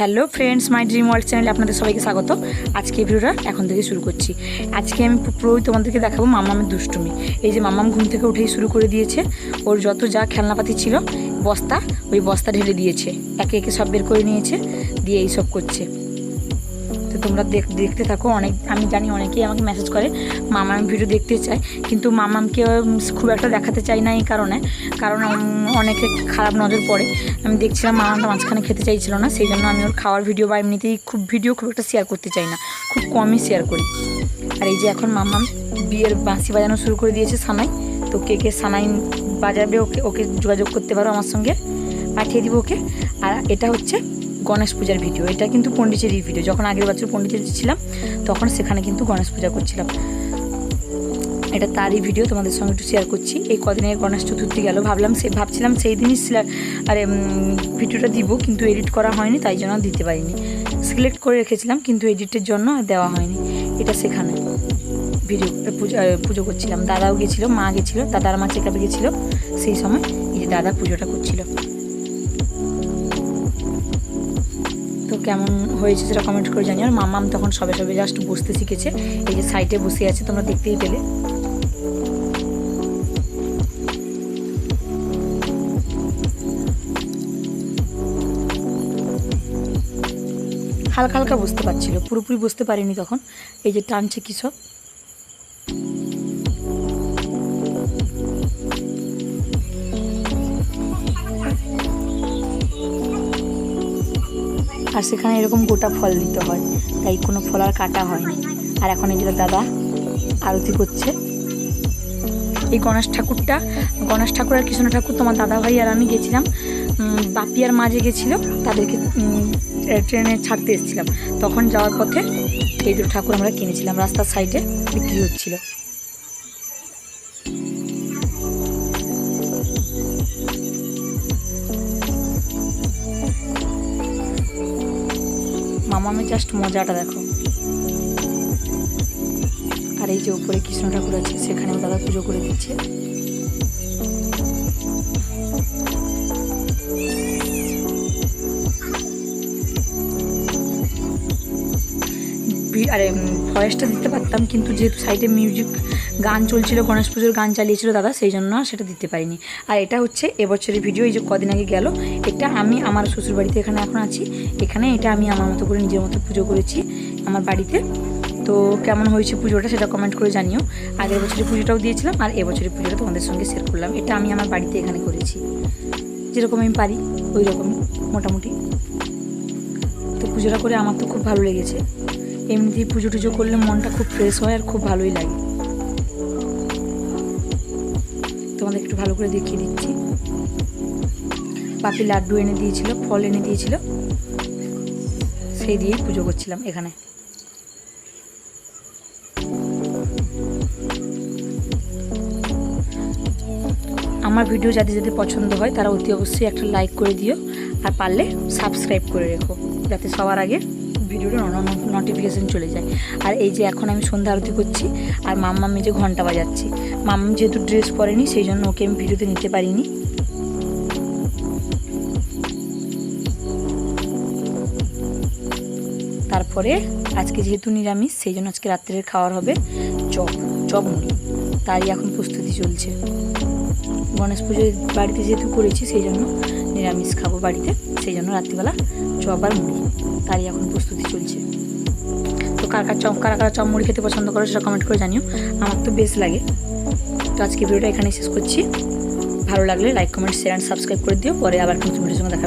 Hello friends my dream world চ্যানেলে আপনাদের সবাইকে স্বাগত। আজকে ভিডিওটা এখন থেকে শুরু করছি। আজকে আমি পুরোই তোমাদেরকে দেখাবো মামামের দুষ্টুমি। এই যে মামাম ঘুম থেকে উঠেই শুরু করে দিয়েছে, ওর যত যা খেলনাপাতি ছিল, বস্তা, ওই বস্তা ঢেলে দিয়েছে। একে একে সব বের করে নিয়েছে, দিয়ে এই সব করছে। তো তোমরা দেখ- দেখতে থাকো। অনেক আমি জানি অনেকেই আমাকে মেসেজ করে মামাম ভিডিও দেখতে চায়। কিন্তু মামামকে খুব একটা দেখাতে চাই না এই কারণে। কারণ অনেকে খারাপ নজর পড়ে। আমি দেখছিলাম মামামটা মাঝখানে খেতে চাইছিল না, সেই জন্য আমি ওর খাওয়ার ভিডিও বা এমনিতেই খুব ভিডিও খুব একটা শেয়ার করতে চাই না। খুব কমই শেয়ার করি। আর এই যে এখন মামাম বিয়ের বাঁশি বাজানো শুরু করে দিয়েছে সানাই। তো কে কে সানাই বাজাবে, ওকে ওকে যোগাযোগ করতে পারো আমার সঙ্গে। পাঠিয়ে দিব ওকে। আর এটা হচ্ছে গণেশ পূজার ভিডিও এটা কিন্তু পন্ডিচেরির ভিডিও যখন আগের বছর পন্ডিচেরি ছিলাম, তখন সেখানে কিন্তু গণেশ পূজা করছিলাম। এটা তারই ভিডিও তোমাদের সঙ্গে একটু শেয়ার করছি। এই কদিনে গণেশ চতুর্থী গেল, ভাবলাম সে ভাবছিলাম সেই দিনই আরে ভিডিওটা দিব, কিন্তু এডিট করা হয়নি, তাই জন্য দিতে পারিনি। সিলেক্ট করে রেখেছিলাম, কিন্তু এডিটের জন্য দেওয়া হয়নি। এটা সেখানে ভিডিও পুজো পুজো করছিলাম। দাদাও গেছিল, মা গেছিল দাদার মা চেকআপে গেছিল। সেই সময় এই যে দাদা পুজোটা করছিল। কেমন হয়েছে সেটা কমেন্ট করে জানি আর মামাম তখন সবে সবে জাস্ট বসতে শিখেছে। এই যে সাইডে বসে আছে, তোমরা দেখতেই পেলে। হালকা হালকা বুঝতে পারছিল, পুরোপুরি বুঝতে পারিনি তখন। এই যে টানছে কি সব আর সেখানে এরকম গোটা ফল দিতে হয়। তাই কোনো ফল আর কাটা হয়নি। আর এখন এই দাদা আরতি করছে। এই গণেশ ঠাকুরটা, গণেশ ঠাকুর আর কৃষ্ণ ঠাকুর, তোমার দাদা ভাই আর আমি গেছিলাম। বাপি আর মাঝে গেছিল, তাদেরকে ট্রেনে ছাড়তে এসেছিলাম। তখন যাওয়ার পথে এই দুটো ঠাকুর আমরা কিনেছিলাম। রাস্তার সাইডে বিক্রি হচ্ছিল। মামামে জাস্ট মজাটা দেখো। আর এই যে উপরে কৃষ্ণ ঠাকুর আছে, সেখানেও দাদা পুজো করে দিচ্ছে। আরে ভয়েসটা দিতে পারতাম, কিন্তু যেহেতু সাইডে মিউজিক গান চলছিল, গণেশ পুজোর গান চালিয়েছিল দাদা, সেই জন্য সেটা দিতে পারিনি। আর এটা হচ্ছে এবছরের ভিডিও এই যে কদিন আগে গেল, এটা আমি আমার শ্বশুরবাড়িতে এখানে এখন আছি। এখানে এটা আমি আমার মতো করে নিজের মতো পুজো করেছি আমার বাড়িতে। তো কেমন হয়েছে পুজোটা সেটা কমেন্ট করে জানিও। আগের বছরের পুজোটাও দিয়েছিলাম, আর এবছরের পুজোটা তোমাদের সঙ্গে শেয়ার করলাম। এটা আমি আমার বাড়িতে এখানে করেছি। যেরকম আমি পারি ওই রকমই মোটামুটি। তো পুজোটা করে আমার তো খুব ভালো লেগেছে। এমনিতেই পুজো টুজো করলে মনটা খুব ফ্রেশ হয় আর খুব ভালোই লাগে। তোমাদের একটু ভালো করে দেখিয়ে দিচ্ছি। পাপি লাড্ডু এনে দিয়েছিল, ফল এনে দিয়েছিল। সেই দিয়েই পুজো করছিলাম এখানে। আমার ভিডিও যাদের যাদের পছন্দ হয় তারা অতি অবশ্যই একটা লাইক করে দিও আর পারলে সাবস্ক্রাইব করে রেখো, যাতে সবার আগে ভিডিওটা নোটিফিকেশান চলে যায়। আর এই যে এখন আমি সন্ধ্যা আরতি করছি, আর মাম্মা যে ঘণ্টা বাজাচ্ছি। মাম্মা যেহেতু ড্রেস পরেনি সেই জন্য ওকে আমি ভিডিওতে নিতে পারিনি। তারপরে আজকে যেহেতু নিরামিষ সেই জন্য আজকে রাত্রের খাওয়ার হবে চপ চপ তারই এখন প্রস্তুতি চলছে। গণেশ পুজোয় বাড়িতে যেহেতু করেছি, সেই জন্য নিরামিষ খাব বাড়িতে। সেই জন্য রাত্রিবেলা চপ আর মুড়ি। তারই এখন প্রস্তুতি চলছে। তো কার কার চপ, কারা কারা চপ, মুড়ি খেতে পছন্দ করো সেটা কমেন্ট করে জানিও। আমার তো বেশ লাগে। তো আজকে ভিডিওটা এখানে শেষ করছি। ভালো লাগলে like comment share and subscribe করে দিও। পরে আবার কিছু ভিডিওর সঙ্গে দেখা